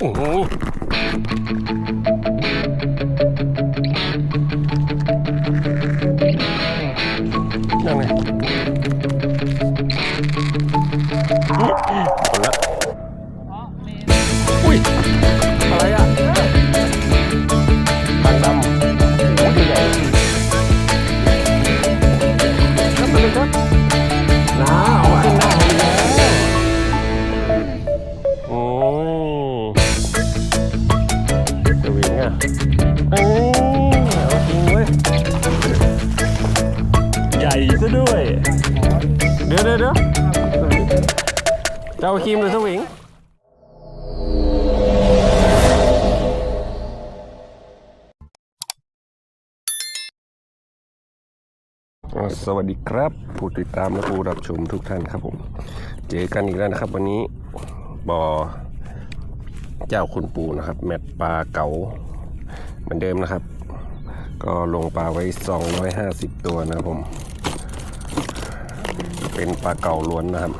โสวัสดีครับผู้ติดตามและผู้รับชมทุกท่านครับผมเจอกันอีกแล้วนะครับ วันนี้บอเจ้าคุณปูนะครับ แมตช์ปลาเก๋าเหมือนเดิมนะครับ ก็ลงปลาไว้ 250 ตัวนะครับผม เป็นปลาเก๋าล้วนนะครับ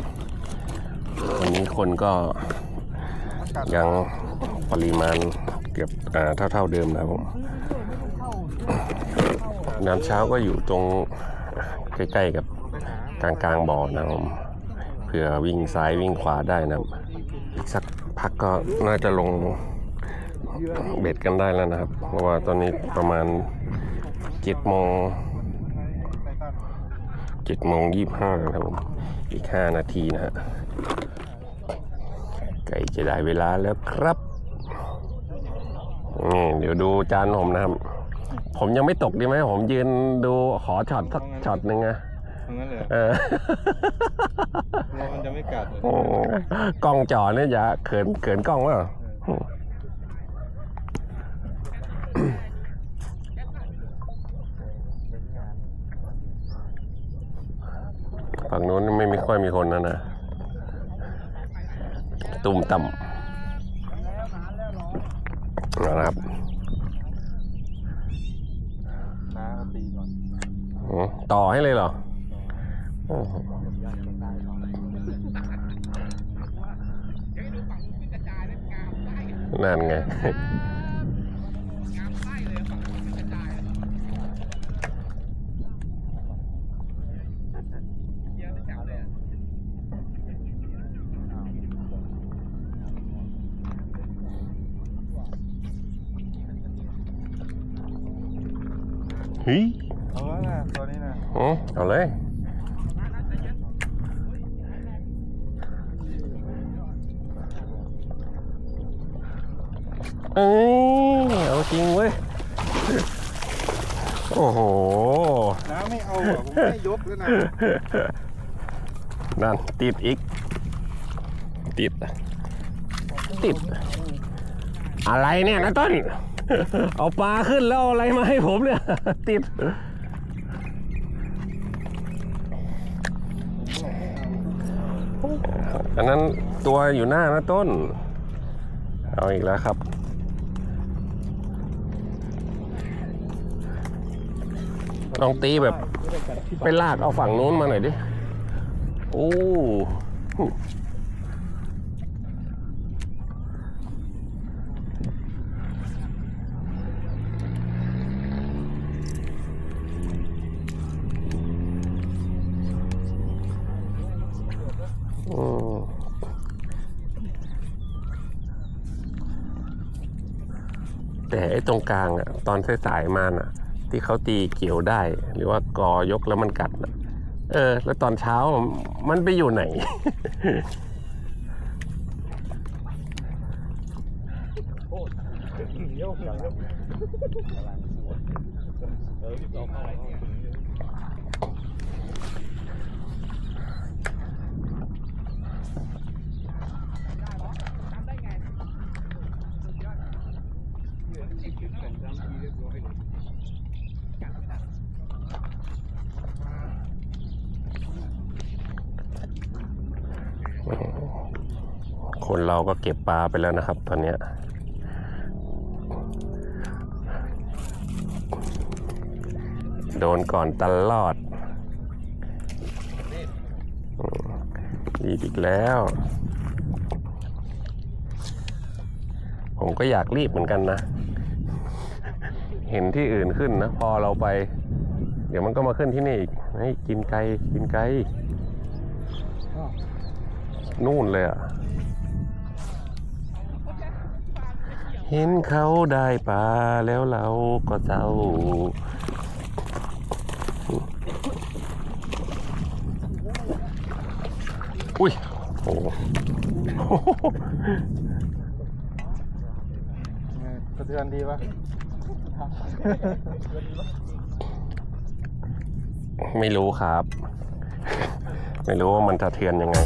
วันนี้คนก็ยังปริมาณเกือบเท่า ๆเดิมนะครับผมน้ำเช้าก็อยู่ตรง ใกล้ๆกับกลางกลางๆบ่อนะครับผมเผื่อวิ่งซ้ายวิ่งขวาได้นะครับอีกสักพักก็น่าจะลงเบ็ดกันได้แล้วนะครับ เพราะว่าตอนนี้ประมาณเจ็ดโมงเจ็ดโมงยี่สิบห้าครับผมอีกห้านาทีนะฮะใกล้จะได้เวลาแล้วครับนี่เดี๋ยวดูจานผมนะครับ ผมยังไม่ตกดีไหมผมยืนดูขอช็อตสักช็อตหนึ่งอะตรงนั้นเลยเออกลัวมันจะไม่กัดเลยโอ้กล้องจอเนี่ยอย่าเขินเขินกล้องว่าฝั่งนู้นไม่มีค่อยมีคนนะนะ ตุ่มต่ำเอาละครับ น้าเอาตีก่อน อืม ต่อให้เลยเหรอโอ้โหนั่นไงเฮ้ย เอาเลยเอ้ยเอาจริงเว้ย โอ้โห น้าไม่เอาอะผมไม่ยกแล้วนะนั่นติดอีก ติด ติด อะไรเนี่ยนะต้น เอาปลาขึ้นแล้วเอาอะไรมาให้ผมเนี่ย ติด อันนั้นตัวอยู่หน้านะต้น เอาอีกแล้วครับ ลองตีแบบ ไปลากเอาฝั่งนู้นมาหน่อยดิ โอ้มแตรงกลางอะตอนสายๆมาน่ะ ที่เขาตีเกี่ยวได้ หรือว่ากอยกแล้วมันกัดนะเออ แล้วตอนเช้ามันไปอยู่ไหน คนเราก็เก็บปลาไปแล้วนะครับ ตอนเนี้ยโดนก่อนตลอดอืมรีบอีกแล้ว ผมก็อยากรีบเหมือนกันนะ เห็นที่อื่นขึ้นนะ พอเราไป เดี๋ยวมันก็มาขึ้นที่นี่อีกให้กินไกลกินไกลนู่นเลยอะ เห็นเขาได้ปลาแล้วเราก็เศร้าอุ้ยโอ้โหไงสะเทือนดีปะไม่รู้ครับ ไม่รู้ว่ามันสะเทือนยังไง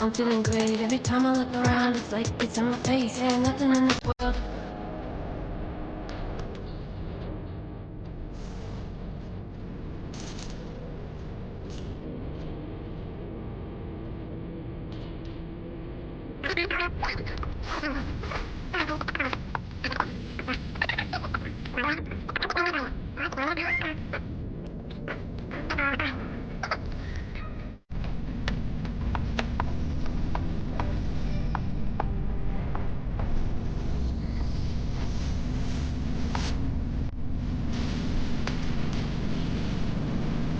I'm feeling great. Every time I look around, it's like it's on my face. Yeah, nothing in this world.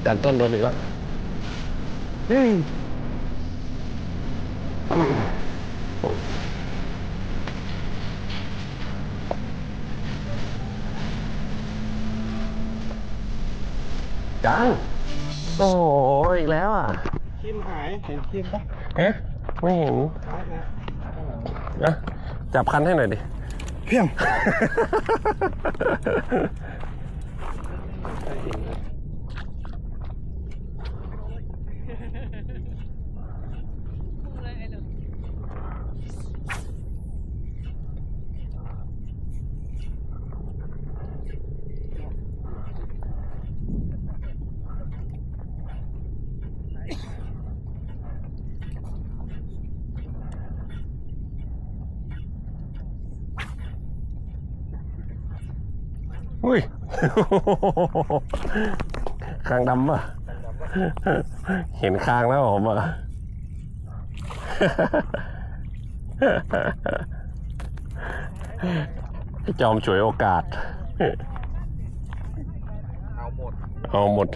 ดันต้นโดนอีกแล้วเฮ้ยจังโอ้โหอีกแล้วอะคิมหายเห็นคิมปะเอ๊ะไม่เห็นนะจับคันให้หน่อยดิ เพียง อุ้ยคางดำป่ะ เห็นคางแล้วผมอะไอ้จอมฉวยโอกาส เอาหมด เอาหมด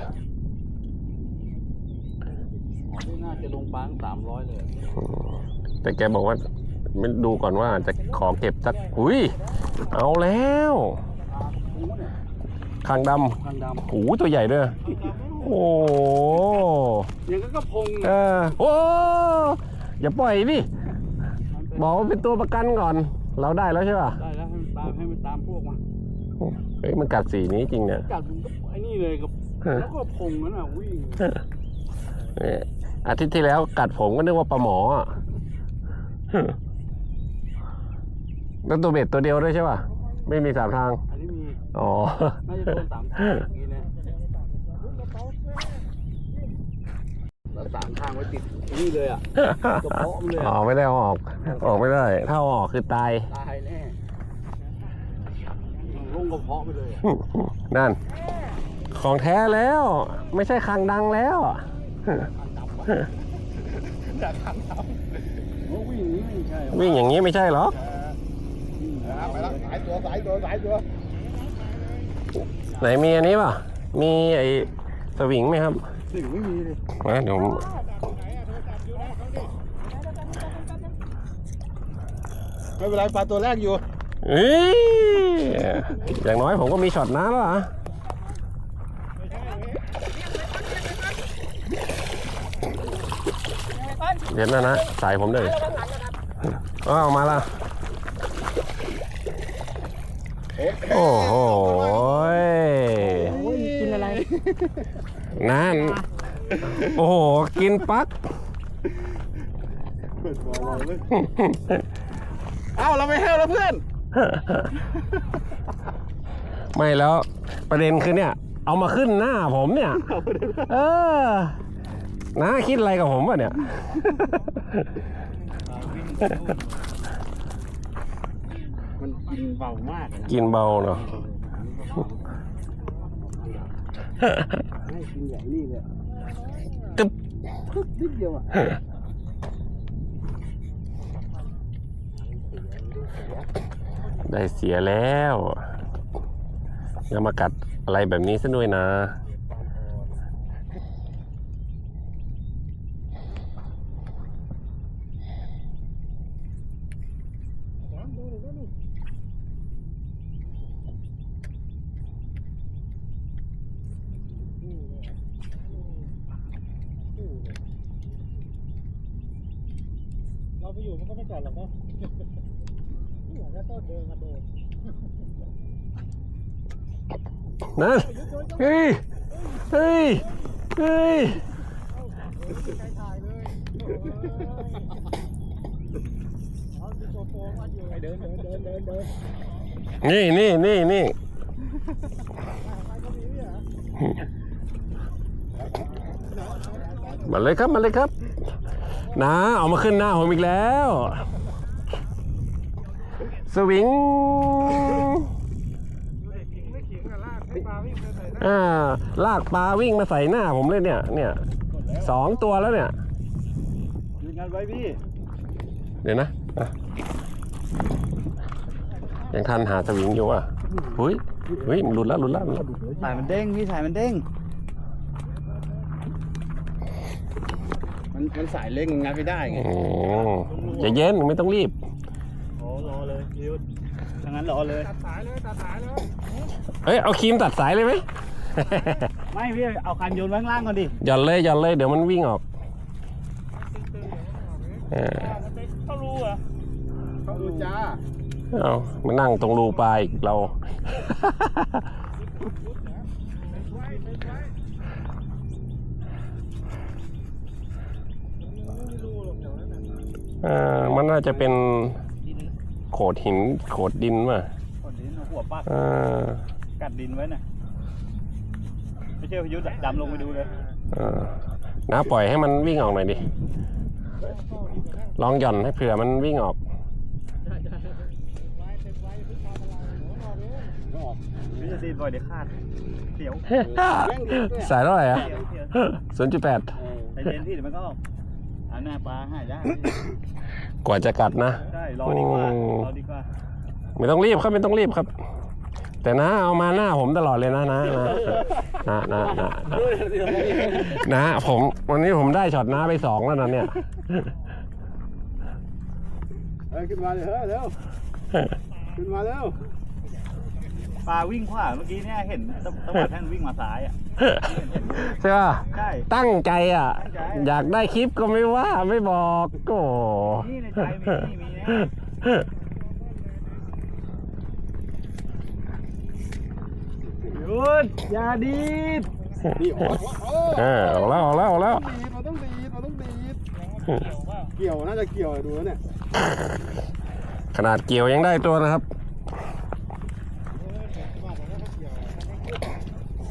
นี่น่าจะลงปังสามร้อยเลย แต่แกบอกว่าไม่ดูก่อนว่าจะขอเก็บสัก อุ้ย เอาแล้ว คางดทางดำโอ้โหตัวใหญ่ด้วย โอ้โหำอย่างก็กระพงเออโอ้อย่าปล่อยดิบอกว่าเป็นตัวประกันก่อน เราได้แล้วใช่ป่ะได้แล้วให้มันตามให้มันตามพวกมาเฮ้ยมันกัดสีนี้จริงเนี่ยกัดมันก็ไอ้นี่เลยกับเออแล้วก็พงนั่นน่ะวิ่งเนี่ยอาทิตย์ที่แล้วกัดผมก็นึกว่าปลาหมออะแล้วตัวเบ็ดตัวเดียวด้วยใช่ป่ะ ไม่มีสามทาง อันนี้มีอ๋อ น่าจะโดนสามทางอย่างนี้นะแล้วสามทางไว้ติดไอ้นี่เลยอะกระเพาะมันเลยอ๋ออะไม่ได้เอาออก ออกไม่ได้ ถ้าเอาออกคือตาย ตายแน่ลงกระเพาะไปเลยอะนั่น ของแท้แล้ว ไม่ใช่คางดังแล้ว อยากทำทำโอ้วิ่งอย่างนี้ไม่ใช่หรอวิ่งอย่างนี้ไม่ใช่หรอไปแล้วสายตัวสายตัวสายตัว ไหนมีอันนี้ป่ะ มีไอ้สวิงไหมครับสิ่งไม่มีเลยมาเดี๋ยวผมไม่เป็นไรปลาตัวแรกอยู่เอ้ยอย่างน้อยผมก็มีช็อตน้ำแล้วเหรอเดี๋ยวนะนะ สายผมเลยเอาออกมาละ โอ้โหกินอะไรนั่นโอ้โห กินปักเอ้าเราไม่ให้แล้วเพื่อน ไม่แล้วประเด็นคือเนี่ย เอามาขึ้นหน้าผมเนี่ย เออน้าคิดอะไรกับผมวะเนี่ย มันกินเบามากนะกินเบาเนาะให้กินใหญ่นี่เลยตึ๊บนิดเดียวอะได้เสียแล้วอย่ามากัดอะไรแบบนี้ซะด้วยนะ เราไปอยู่มันก็ไม่กัดหรอกเนาะหัวก็ ต้นเดินมาโดนนั่นเฮ้ยเฮ้ยเฮ้ยถ่ายเลยเอาที่ตัวโฟมันอยู่เดินเดินเดินเดินเดินนี่นี่นี่นี่ไปก็มีเนี่ยมาเลยครับมาเลยครับนะเอามาขึ้นหน้าผมอีกแล้ว สวิงไม่ขิงอะลากให้ปลาวิ่งไปใส่หน้าอ่าลากปลาวิ่งมาใส่หน้าผมเลยเนี่ย เนี่ยสองตัวแล้วเนี่ยยืนกันไว้พี่ เดี๋ยวนะอะยังทันหาสวิงอยู่อะเฮ้ยเฮ้ยมันหลุดแล้วหลุดแล้วหลุดแล้วถ่ายมันเด้งพี่ถ่ายมันเด้ง มันมันสายเล็กงัดไม่ได้ไงโอ้ใจเย็นไม่ต้องรีบ โอ้รอเลยยืดถ้างั้นรอเลย ตัดสายเลยตัดสายเลยเอ้ย เอาครีมตัดสายเลยไหม ไม่พี่เอาคันโยนไว้ข้างล่างก่อนดิหย่อนเลยหย่อนเลยเดี๋ยวมันวิ่งออกเออเขารู้เหรอเขารู้จ้าเอามานั่งตรงรูปลาอีกเรา เออมันน่าจะเป็น โขดหินโขดดินมาคนดินเอาหัวปักเออกัดดินไว้น่ะไม่เชื่อพยุทธ์ดำลงไปดูเลยเออน้าปล่อยให้มันวิ่งออกหน่อยดิ ลองหย่อนให้เผื่อมันวิ่งออกพี่จะดีนบ่อยเดี๋ยวขาดเสียวสายเท่าไหร่อะเสียวเสียวศูนย์จุดแปดใจเย็นพี่เดี๋ยวมันก็ออกเอาหน้าปลาให้ได้ก กว่าจะกัดนะ ใช่รอดีกว่ารอดีกว่าไม่ต้องรีบครับไม่ต้องรีบครับ แต่นะเอามาหน้าผมตลอดเลยนะนะนะนะนะนะนะผมวันนี้ผมได้ช็อตน้าไปสองแล้วนะเนี่ยขึ้นมาเลยเฮ้เร็วขึ้นมาเร็ว ปลาวิ่งขวาเมื่อกี้เนี่ยเห็นตะตะวัดท่านวิ่งมาซ้ายอะใช่ป่ะ ใช่ ตั้งใจอะ ตั้งใจ อยากได้คลิปก็ไม่ว่าไม่บอกโอ้นี่ในใจมีมีนะหยุดอย่าดีดนี่ออกเออออกแล้วออกแล้วออกแล้วดีดมันต้องดีดมันต้องดีดเกี่ยวน่าจะเกี่ยวดูแล้วเนี่ยขนาดเกี่ยวยังได้ตัวนะครับ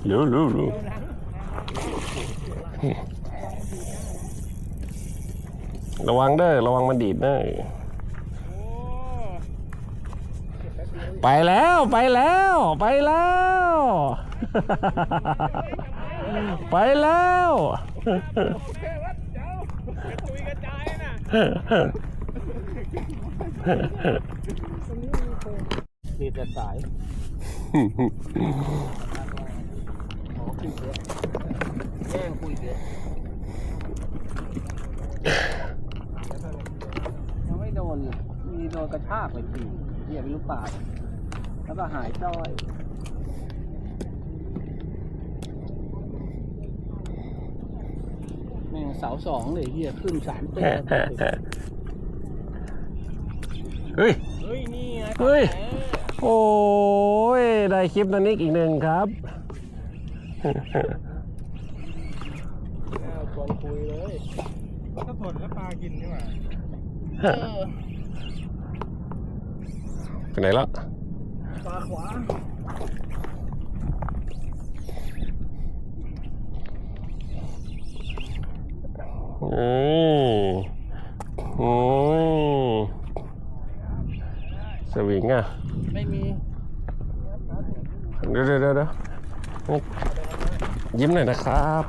รู้รู้รู้ระวังเด้อระวังมันดีดเด้อไปแล้วไปแล้วไปแล้ว ไปแล้วดีดแต่สาย แย่งคุยเยอะยังไม่โดนเลยมีโดนกระชากไปทีเหี้ยไม่รู้ป่าแล้วก็หายจ้อยแม่งเสาสองเลยเฮียขึ้นสามตัวเฮ้ย เฮ้ย นี่ไงเฮ้ย โอ้ย ได้คลิปนันนิกอีกหนึ่งครับ ชวนคุยเลยถ้าผลแล้วปลากินนี่หว่าไปไหนแล้วปลาขวาโอ้ยโอ้ยสวิงอะ ไม่มี เดี๋ยวเดี๋ยวเดี๋ยวเดี๋ ยวยิ้มหน่อยนะครับ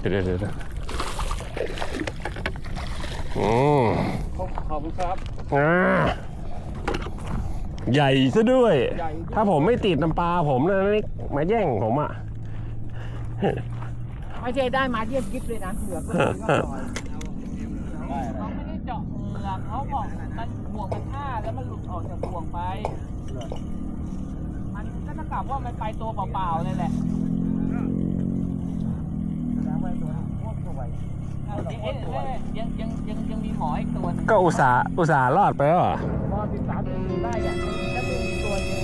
เดี๋ยวเดี๋ยวเดี๋ยวเดี๋ยวอืมขอบคุณครับอ่าใหญ่ซะด้วยใหญ่ถ้าผมไม่ติดน้ำปลาผมนะนี่มาแย่งผมอะ ไม่ใช่ได้มาเยียดยิบเลยนะเหลือกก็เลยก็ปล่อย ได้ เขาไม่ได้เจาะเหงือกเขาบอกมันห่วงมันฆ่าแล้วมันหลุดออกจากห่วงไป มันก็เท่ากับ ว่ามันไปตัวเปล่าๆเลยแหละเอ้ยเอ้ยเอ้ยยังยังยังยังมีหมออีกตัวหนึงก็อุตส่าห์อุตส่าห์รอดไปแล้วเหรอ พอสิบสามตัวได้อย่างถ้ามึงมีตัวเดียว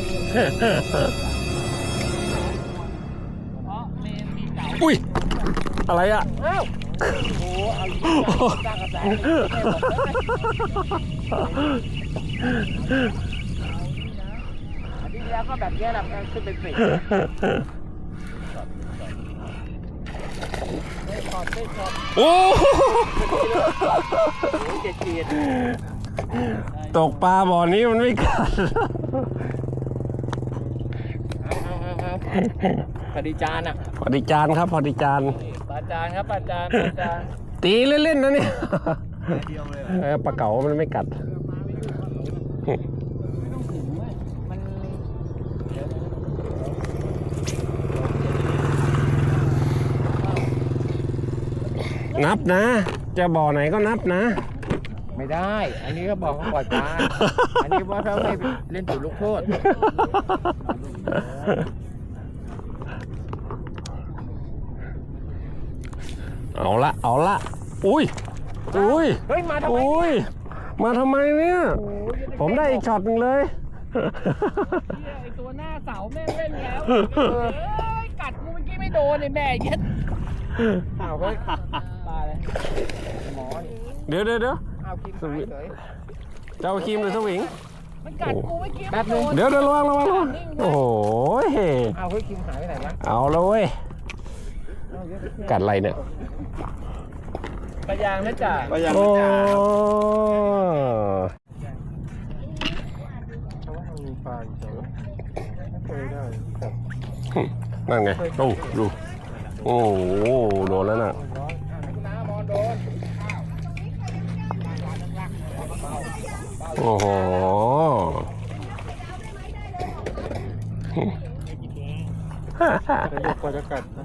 เพราะเมนมีเก่าอุ้ย อะไรอะเอ้าโอ้โหเอาอีกแล้วสร้างกระแสให้แม่บอกเลยอันนี้ แล้วก็แบบนี้แหละมันขึ้นเป็นสิบไม่ขอบไม่ขอบโอ้โอ้ยเจ็ดเจ็ดตกปลาบ่อนี้มันไม่กัดเอาเอาเอาเอาปฏิจานอะพอดีจานครับพอดีจานปาจานครับปาจานปาจานตีเล่นๆนะเนี่ยเดียวเลยเออปลาเก๋ามันไม่กัด นับนะ จะบ่อไหนก็นับนะ ไม่ได้ อันนี้ก็บอกเขาปล่อยปลา อันนี้ว่าเขาไม่เล่นถูกลูกโทษเอาละเอาละอุ้ยอุ้ยเฮ้ย มาทำไมอุ้ยมาทำไมเนี่ยโอ้ยผมได้อีกช็อตหนึ่งเลยไอตัวหน้าเสาแม่งเล่นแล้วเอ้ยกัดกูเมื่อกี้ไม่โดนเลยแม่เย็ดอ้าวเฮ้ยปลาเลย หมอนี่เดี๋ยวเดี๋ยวเดี๋ยวอ้าวคิมหายเลยเจ้าครีมหรือสวิง มันกัดกูเมื่อกี้แป๊บนึง เดี๋ยวเดี๋ยวระวังระวังระวังโอ้โหอ้าวเฮ้ยคิมหายไปไหนวะเอาแล้วเว้ยกัดอะไรเนี่ย ปลายางนะจ๊ะก็ยังโอ้ไม่จ่ามีปลาอยู่แต่ว่าไม่เคยได้นั่นไงโอ้ดู โอ้โหโดนแล้วน่ะน้ามอนโดน โอ้โหแต่ยกกว่าจะกัดนะ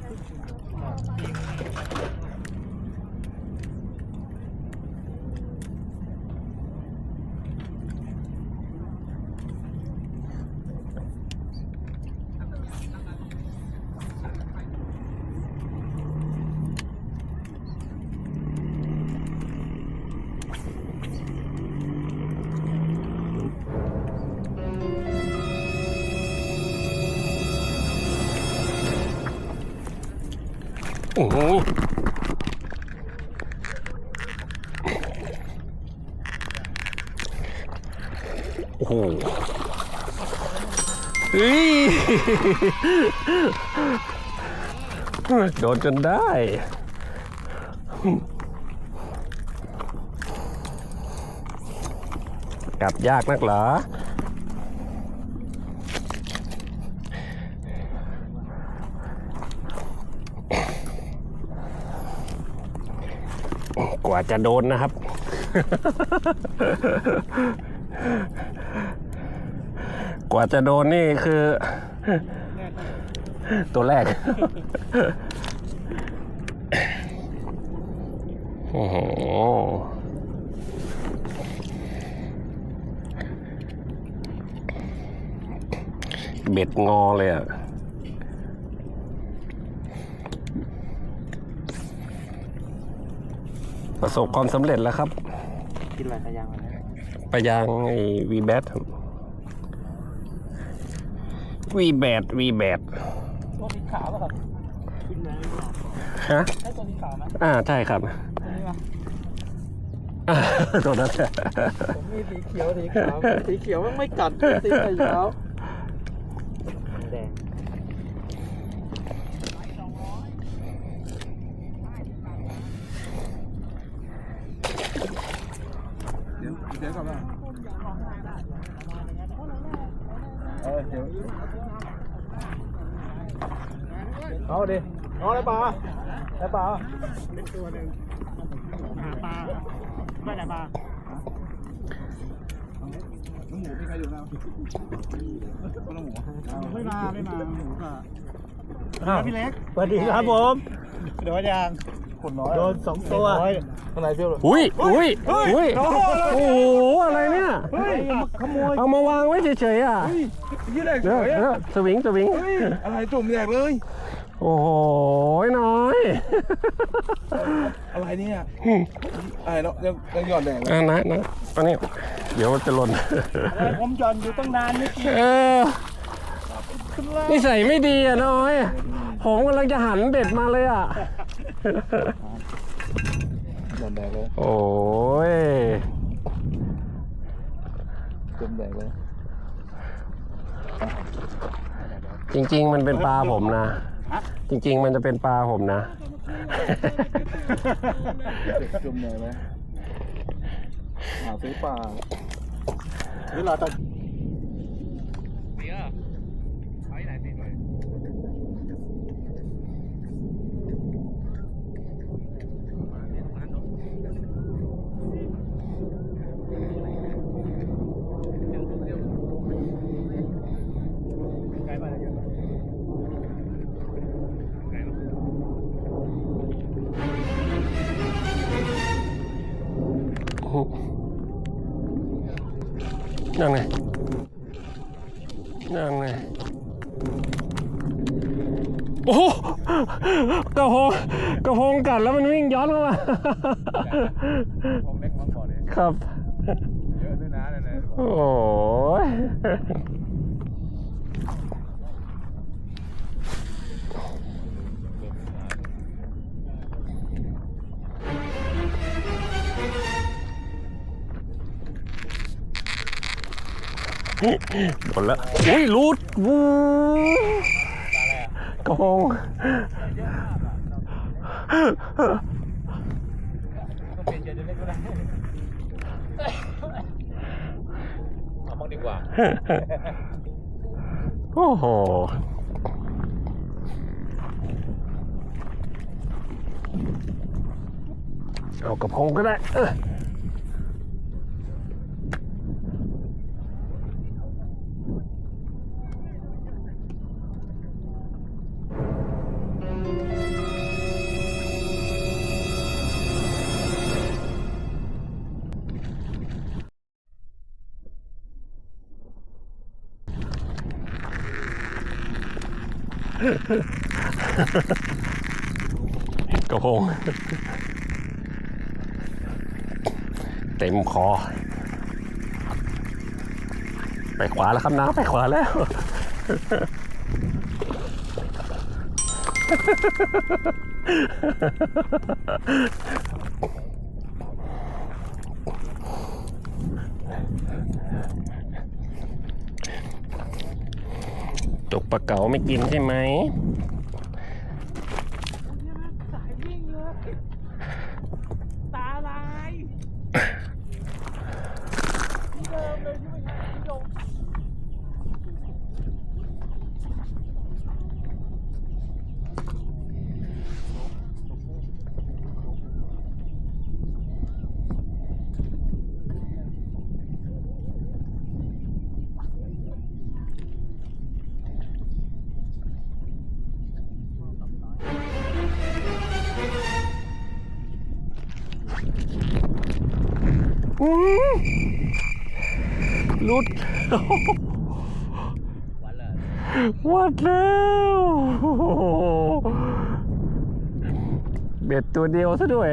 โดนจนได้ กลับยากนักเหรอกว่าจะโดนนะครับ กว่าจะโดนนี่คือ ตัวแรกโอ้โหเบ็ดงอเลยอะประสบความสำเร็จแล้วครับ กินอะไรปยังไปยางไอวีแบท วีแบดวีแบดตัวสีขาวป่ะครับฮะใช่ตัวสีขาวไหมอ่าใช่ครับตัวนี้ป่ะอ่าตัวนั้นแหละผมมีสีเขียวสีขาวสีเขียวมันไม่กัดสีขาว แดงเดี๋ยวเดี๋ยวก่อนนะเออเดี๋ยวเอาดิเอา ได้ปลาได้ปลาเป็นตัวหนึ่งหาปลาไม่ได้ปลาน้ำหมูมีใครอยู่นะน้ำหมูไม่มาไม่มาหมูก็พี่เล็กสวัสดีครับผมเดี๋ยวยังคนน้อยโดนสองตัวข้างในเปรี้ยวเลยอุ้ยอุ้ยเฮ้ยอุ้ยโอ้โอ้โหโหอะไรเนี่ยเฮ้ยขโมยเอามาวางไว้เฉยๆอะยี่แดงเดี๋ยวสวยเดี๋ยวอะสวิงสวิงเฮ้ยอะไรจุ่มแดกเลยโอ้โหน้อย อะไรเนี่ยอะไรแล้วยังยังหย่อนแดงเลยอ่านะนะอันนี้ เดี๋ยวจะหล่น ผมหย่อนอยู่ตั้งนานไม่กินเออนิสัยไม่ดีอะน้อย ผมกำลังจะหันเบ็ดมาเลยอะ หย่อนแดงเลยโอ้ยจุ่มแดงเลยจริง ๆ มันเป็นปลาผมนะ จริง ๆ มันจะเป็นปลาผมนะ จุ่มแดงเลยหาซื้อปลานี่เราต้อ ดแล้วมันวิ่งย้อนเข้ามาของเล็กมาก่อนเลยครับ เยอะด้วยนะเลยนะโอ้ยหมดแล้วอุ้ยรูดวูกระพงเปลี่ยนใจจะ เอามั่งดีกว่า โอ้โหเอากระพงก็ได้เออ กระพง เต็มคอ ไปขวาแล้วครับน้าไปขวาแล้ว ปลาเก๋าไม่กินใช่ไหม วันเลยวัดแล้วเบ็ดตัวเดียวซะด้วย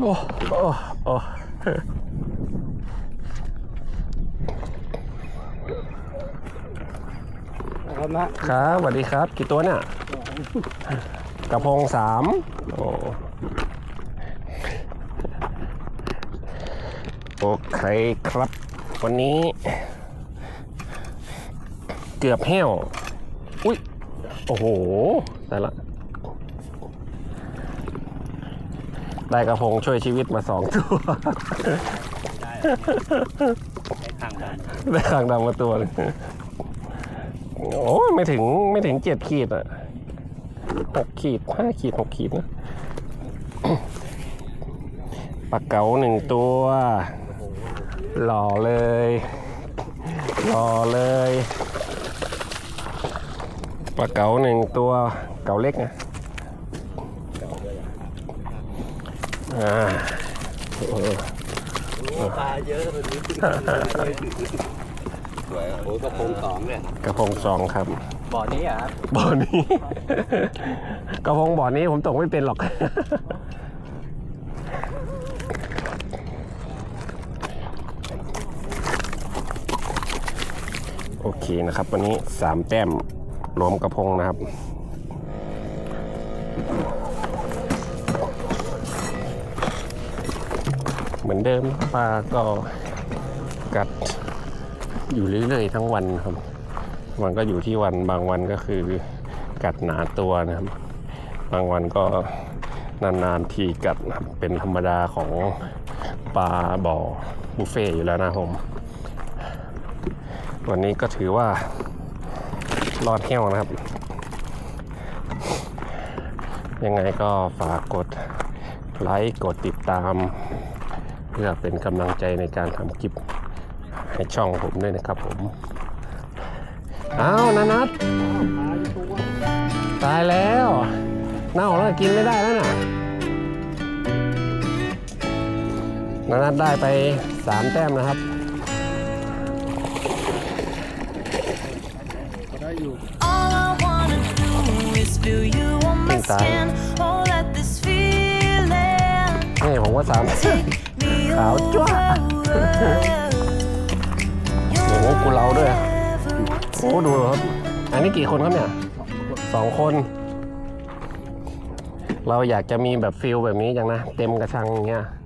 โอ้โอ้โอ้ครับนะครับสวัสดีครับ กี่ตัวเนี่ยกระพงสามโอ้ โอเคครับ วันนี้ เกือบแห้ว อุ้ย โอ้โหได้ละ ได้กระพงช่วยชีวิตมาสองตัว ได้ขางดำมาตัวนึงโอ้ไม่ถึงไม่ถึงเจ็ดขีดอะหกขีดห้าขีดหกขีดนะปลาเก๋าหนึ่งตัว หล่อเลยหล่อเลยปลาเก๋าหนึ่งตัวเก๋าเล็กนะอ่าเออปลาเยอะเลยนี้สวยโอ้กระพงสองเนี่ยกระพงสองครับบ่อนี้อะครับบ่อนี้ กระพงบ่อนี้ผมตกไม่เป็นหรอก โอเคนะครับ วันนี้สามแต้มรวมกระพงนะครับ เหมือนเดิมปลาก็กัดอยู่เรื่อยๆทั้งวันครับ มันก็อยู่ที่วันบางวันก็คือกัดหนาตัวนะครับ บางวันก็นานๆทีกัดเป็นธรรมดาของปลาบ่อบุฟเฟ่ต์อยู่แล้วนะครับผม วันนี้ก็ถือว่ารอดแห้วนะครับ ยังไงก็ฝากกดไลค์กดติดตาม เพื่อเป็นกำลังใจในการทำคลิปให้ช่องผมด้วยนะครับผม อ้าวนานัทตายแล้ว เน่าแล้วกินไม่ได้แล้วน่ะนานัทได้ไปสามแต้มนะครับ Think that- skin. Oh, let this feeling นี่ผมว่าสาม me ขาวจ้วะโอ้โหกูเราด้วย โอ้ดูครับ อันนี้กี่คนครับเนี่ยสองคน เราอยากจะมีแบบฟิลแบบนี้จังนะ เต็มกระชังอย่างเงี้ย Oh,